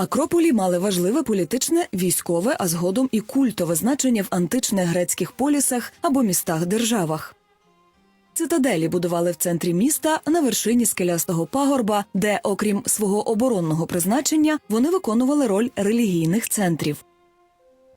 Акрополі мали важливе політичне, військове, а згодом і культове значення в античних грецьких полісах або містах-державах. Цитаделі будували в центрі міста на вершині скелястого пагорба, де, окрім свого оборонного призначення, вони виконували роль релігійних центрів.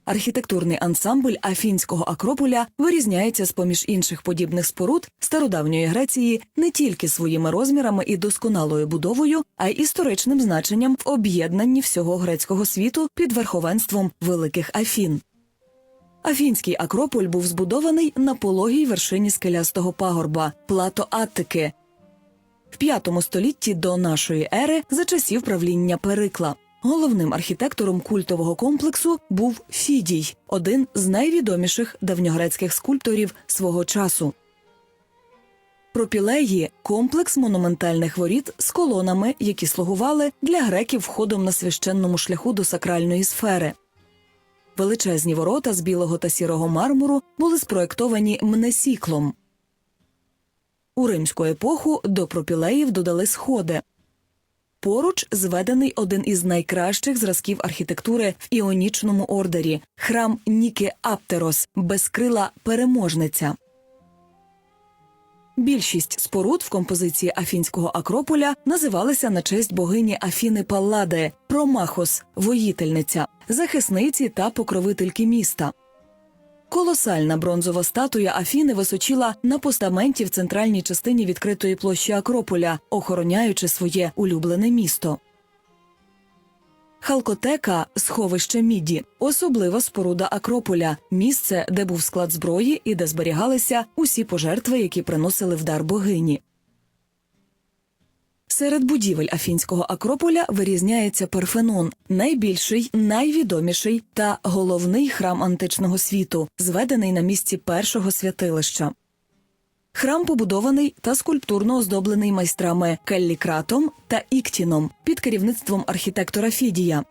Архітектурний ансамбль Афінського Акрополя вирізняється з поміж інших подібних споруд стародавньої Греції не тільки своїми розмірами і досконалою будовою, а й історичним значенням в об'єднанні всього грецького світу під верховенством великих Афін. Афінський Акрополь був збудований на пологій вершині скелястого пагорба плато Аттики в V столітті до нашої ери за часів правління Перикла. Головним архітектором культового комплексу був Фідій, один з найвідоміших давньогрецьких скульпторів свого часу. Пропілеї комплекс монументальних воріт з колонами, які слугували для греків входом на священному шляху до сакральної сфери. Величезні ворота з білого та сірого мармуру були спроектовані мнесіклом. У римську епоху до пропілеїв додали сходи. Поруч зведений один із найкращих зразків архітектури в іонічному ордері храм Ніки Аптерос, безкрила переможниця. Більшість споруд в композиції Афінського Акрополя називалися на честь богині Афіни Паллади, Промахос, воїтельниця, захисниці та покровительки міста. Колосальна бронзова статуя Афіни височила на постаменті в центральній частині відкритої площі Акрополя, охороняючи своє улюблене місто. Халкотека сховище міді, особлива споруда Акрополя, місце, де був склад зброї і де зберігалися усі пожертви, які приносили в дар богині. Серед будівель Афінського Акрополя вирізняється Парфенон, найбільший, найвідоміший та головний храм античного світу, зведений на місці першого святилища. Храм побудований та скульптурно оздоблений майстрами Келлікратом та Іктіном під керівництвом архітектора Фідія.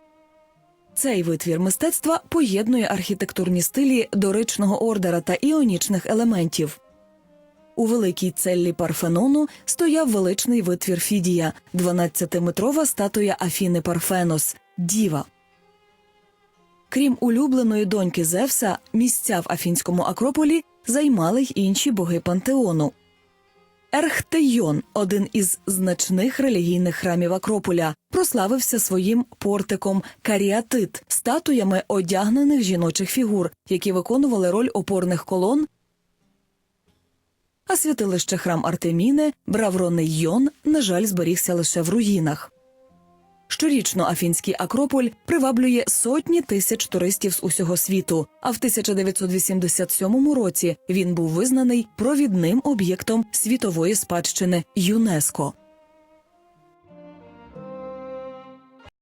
Цей витвір мистецтва поєднує архітектурні стилі доричного ордера та іонічних елементів. У великій целлі Парфенону стояв величний витвір Фідія, 12-метрова статуя Афіни Парфенос Діва. Крім улюбленої доньки Зевса, місця в Афінському Акрополі займали й інші боги пантеону. Ерхтейон, один із значних релігійних храмів Акрополя, прославився своїм портиком каріатит, статуями одягнених жіночих фігур, які виконували роль опорних колон. А святилище храм Артеміни, Бравроний Йон, на жаль, зберігся лише в руїнах. Щорічно Афінський Акрополь приваблює сотні тисяч туристів з усього світу. А в 1987 році він був визнаний провідним об'єктом світової спадщини ЮНЕСКО.